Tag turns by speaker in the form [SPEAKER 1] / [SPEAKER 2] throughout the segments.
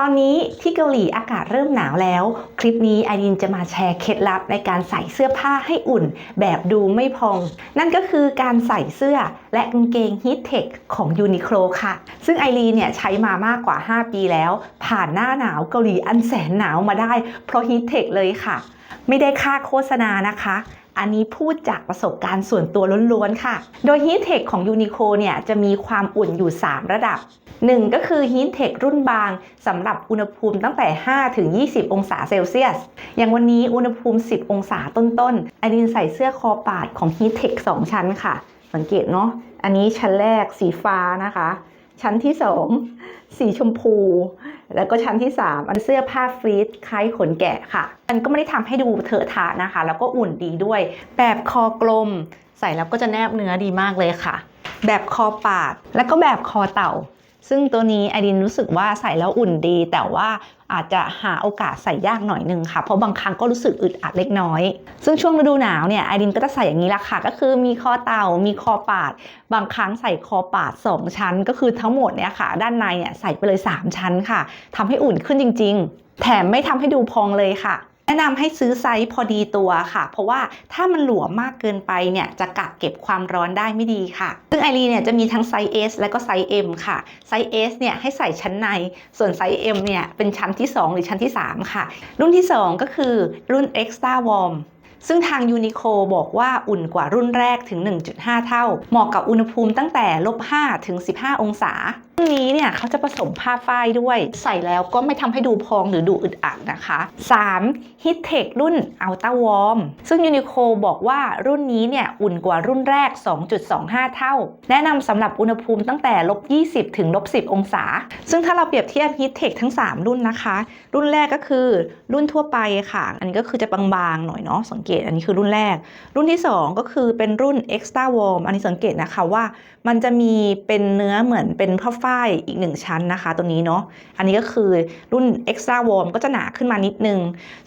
[SPEAKER 1] ตอนนี้ที่เกาหลีอากาศเริ่มหนาวแล้ว คลิปนี้ไอรินจะมาแชร์เคล็ดลับในการใส่เสื้อผ้าให้อุ่น แบบดูไม่พอง นั่นก็คือการใส่เสื้อและกางเกงฮีทเทคของยูนิโคลค่ะ ซึ่งไอรีนเนี่ยใช้มามากกว่า 5 ปีแล้ว ผ่านหน้าหนาวเกาหลีอันแสนหนาวมาได้เพราะฮีทเทคเลยค่ะ ไม่ได้ค่าโฆษณานะคะ อันนี้พูดจากประสบการณ์ส่วนตัวล้วนๆค่ะ โดย Heat Tech ของ Uniqlo เนี่ยจะมีความอุ่นอยู่ 3 ระดับ 1 ก็คือ Heat Tech รุ่นบางสำหรับอุณหภูมิตั้งแต่ 5 ถึง 20 องศาเซลเซียส อย่างวันนี้อุณหภูมิ 10 องศาต้นๆไอรินใส่เสื้อคอปาดของ Heat Tech 2 ชั้นค่ะ สังเกตเนาะ อันนี้ชั้นแรกสีฟ้านะคะ ชั้นที่สองสีชมพู แล้วก็ชั้นที่3อันเสื้อผ้าฟรีดคล้ายขนแกะค่ะ มันก็ไม่ได้ทำให้ดูเถอะทะนะคะ แล้วก็อุ่นดีด้วย แบบคอกลม ใส่แล้วก็จะแนบเนื้อดีมากเลยค่ะ แบบคอปาด แล้วก็แบบคอเต่า ซึ่งตัวนี้ไอดินรู้สึกว่าใส่แล้วอุ่นดี แต่ว่าอาจจะหาโอกาสใส่ยากหน่อยนึงค่ะ เพราะบางครั้งก็รู้สึกอึดอัดเล็กน้อย ซึ่งช่วงฤดูหนาวเนี่ยไอดินก็จะใส่อย่างนี้ละค่ะ ก็คือมีคอเต่ามีคอปาด บางครั้งใส่คอปาด 2 ชั้น ก็คือทั้งหมดเนี่ยค่ะ ด้านในเนี่ยใส่ไปเลย 3 ชั้นค่ะทำให้อุ่นขึ้นจริง ๆ แถมไม่ทำให้ดูพองเลยค่ะ แนะนำให้ซื้อไซส์พอดีตัวค่ะ เพราะว่าถ้ามันหลวมมากเกินไปเนี่ยจะกักเก็บความร้อนได้ไม่ดีค่ะ ซึ่งไอรีเนี่ยจะมีทั้งไซส์ S และก็ไซส์ M ค่ะ ไซส์ S เนี่ยให้ใส่ชั้นใน ส่วนไซส์ M เนี่ยเป็นชั้นที่ 2 หรือชั้นที่ 3 ค่ะ รุ่นที่ 2 ก็คือรุ่น Extra Warm ซึ่งทางยูนิโคบอกว่าอุ่นกว่ารุ่นแรกถึง 1.5 เท่า เหมาะกับอุณหภูมิตั้งแต่ลบ5ถึง 15 องศา นนี้เนี่ยเขาจะผสมผ้าฝ้ายด้วย ใส่แล้วก็ไม่ทำให้ดูพองหรือดูอึดอัดนะคะ 3. h i t t e c h รุ่น Ultra Warm ซึ่งยูนิโคบอกว่ารุ่นนี้เนี่ยอุ่นกว่ารุ่นแรก 2.25 เท่า แนะนำสำหรับอุณหภูมิตั้งแต่ลบ20 ถึงลบ10 องศา ซึ่งถ้าเราเปรียบเทียบ h i t t e c h ทั้ง 3 รุ่นนะคะ รุ่นแรกก็คือรุ่นทั่วไปค่ะ อันนี้ก็คือจะบางๆหน่อยเนาะสังเกตอันนี้คือรุ่นแรก รุ่นที่ 2 ก็คือเป็นรุ่น Extra Warm อันนี้สังเกตนะคะว่า มันจะมีเป็นเนื้อเหมือนเป็นผ้าฝ้ายอีกหนึ่งชั้นนะคะ ตัวนี้เนาะอันนี้ก็คือรุ่น Extra Warm ก็จะหนาขึ้นมานิดนึง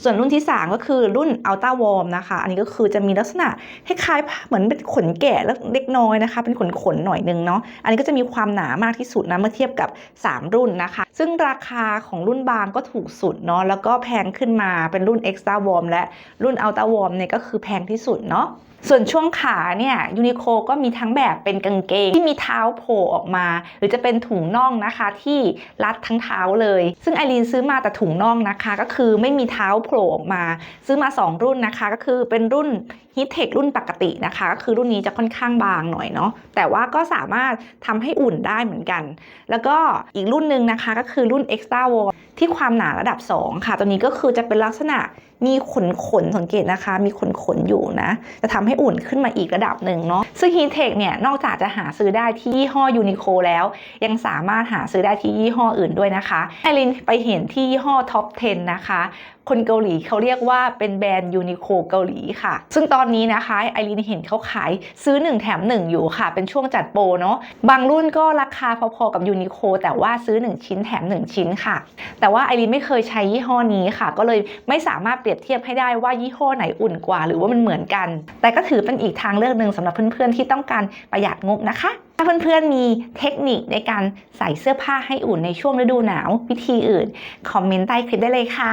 [SPEAKER 1] ส่วนรุ่นที่ 3 ก็คือรุ่น Ultra Warm นะคะ อันนี้ก็คือจะมีลักษณะคล้ายๆเหมือนเป็นขนแกะเล็กน้อยนะคะ เป็นขนขนหน่อยนึงเนาะอันนี้ก็จะมีความหนามากที่สุดนะเมื่อเทียบกับ 3 รุ่นนะคะ ซึ่งราคาของรุ่นบางก็ถูกสุดเนาะแล้วก็แพงขึ้นมาเป็นรุ่น Extra Warm และรุ่น Ultra Warm เนี่ยก็คือแพงที่สุดเนาะ ส่วนช่วงขาเนี่ยยูนิโคก็มีทั้งแบบเป็นกางเกงที่มีเท้าโผล่ออกมา หรือจะเป็นถุงน่องนะคะที่รัดทั้งเท้าเลย ซึ่งไอรีนซื้อมาแต่ถุงน่องนะคะ ก็คือไม่มีเท้าโผล่ออกมา ซื้อมา 2 รุ่นนะคะ ก็คือเป็นรุ่น h i t e c h รุ่นปกตินะคะก็คือรุ่นนี้จะค่อนข้างบางหน่อยเนาะแต่ว่าก็สามารถทำให้อุ่นได้เหมือนกัน แล้วก็อีกรุ่นหนึ่งนะคะก็คือรุ่น Extra Warm ที่ความหนาระดับ 2 ค่ะ ตัวนี้ก็คือจะเป็นลักษณะมีขนขนสังเกตนะคะ มีขนขนอยู่นะจะทำให้อุ่นขึ้นมาอีกระดับหนึ่งเนาะซึ่ง Heat Tech เนี่ยนอกจากจะหาซื้อได้ที่ยี่ห้อยูนิโคแล้ว ยังสามารถหาซื้อได้ที่ยี่ห้ออื่นด้วยนะคะไอรินไปเห็นที่ยี่ห้อ Top 10 นะคะ คนเกาหลีเขาเรียกว่าเป็นแบรนด์ยูนิโคเกาหลีค่ะ ซึ่งตอนนี้นะคะไอรีนเห็นเขาขายซื้อ 1 แถม 1 อยู่ค่ะ เป็นช่วงจัดโปรเนาะบางรุ่นก็ราคาพอๆกับยูนิโคแต่ว่าซื้อ 1 ชิ้นแถม 1 ชิ้นค่ะ แต่ว่าไอรีนไม่เคยใช้ยี่ห้อนี้ค่ะ ก็เลยไม่สามารถเปรียบเทียบให้ได้ว่ายี่ห้อไหนอุ่นกว่า หรือว่ามันเหมือนกัน แต่ก็ถือเป็นอีกทางเลือกหนึ่งสำหรับเพื่อนๆที่ต้องการประหยัดงบนะคะถ้าเพื่อนๆมีเทคนิคในการใส่เสื้อผ้าให้อุ่นในช่วงฤดูหนาว วิธีอื่น คอมเมนต์ใต้คลิปได้เลยค่ะ